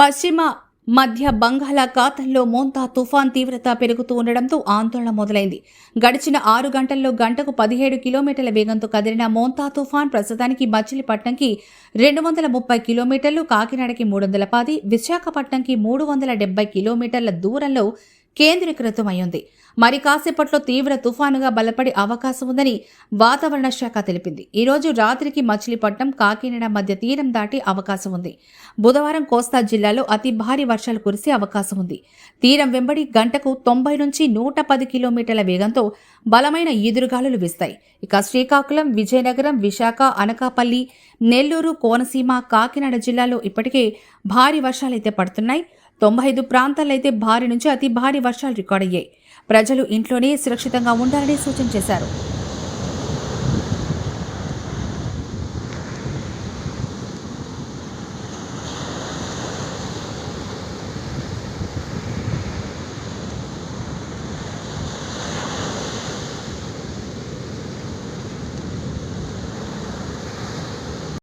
పశ్చిమ మధ్య బంగాళాఖాతంలో మోంతా తుఫాన్ తీవ్రత పెరుగుతూ ఉండడంతో ఆందోళన మొదలైంది. గడిచిన ఆరు గంటల్లో గంటకు పదిహేడు కిలోమీటర్ల వేగంతో కదిలిన మోంతా తుఫాన్ ప్రస్తుతానికి మచిలీపట్నంకి రెండు వందల ముప్పై కిలోమీటర్లు కాకినాడకి మూడు వందల పది విశాఖపట్నంకి మూడు వందల డెబ్బై కిలోమీటర్ల దూరంలో కేంద్రీకృతమైంది మరి కాసేపట్లో తీవ్ర తుఫానుగా బలపడే అవకాశం ఉందని వాతావరణ శాఖ తెలిపింది. ఈరోజు రాత్రికి మచిలీపట్నం కాకినాడ మధ్య తీరం దాటి అవకాశం ఉంది. బుధవారం కోస్తా జిల్లాలో అతి భారీ వర్షాలు కురిసే అవకాశం ఉంది. తీరం వెంబడి గంటకు తొంభై నుంచి నూట పది కిలోమీటర్ల వేగంతో బలమైన ఈదురుగాలులు వీస్తాయి. ఇక శ్రీకాకుళం విజయనగరం విశాఖ అనకాపల్లి నెల్లూరు కోనసీమ కాకినాడ జిల్లాలో ఇప్పటికే భారీ వర్షాలైతే పడుతున్నాయి. తొంభై ఐదు ప్రాంతాలైతే అయితే భారీ నుంచి అతి భారీ వర్షాలు రికార్డయ్యాయి. ప్రజలు ఇంట్లోనే సురక్షితంగా ఉండాలని సూచన చేశారు.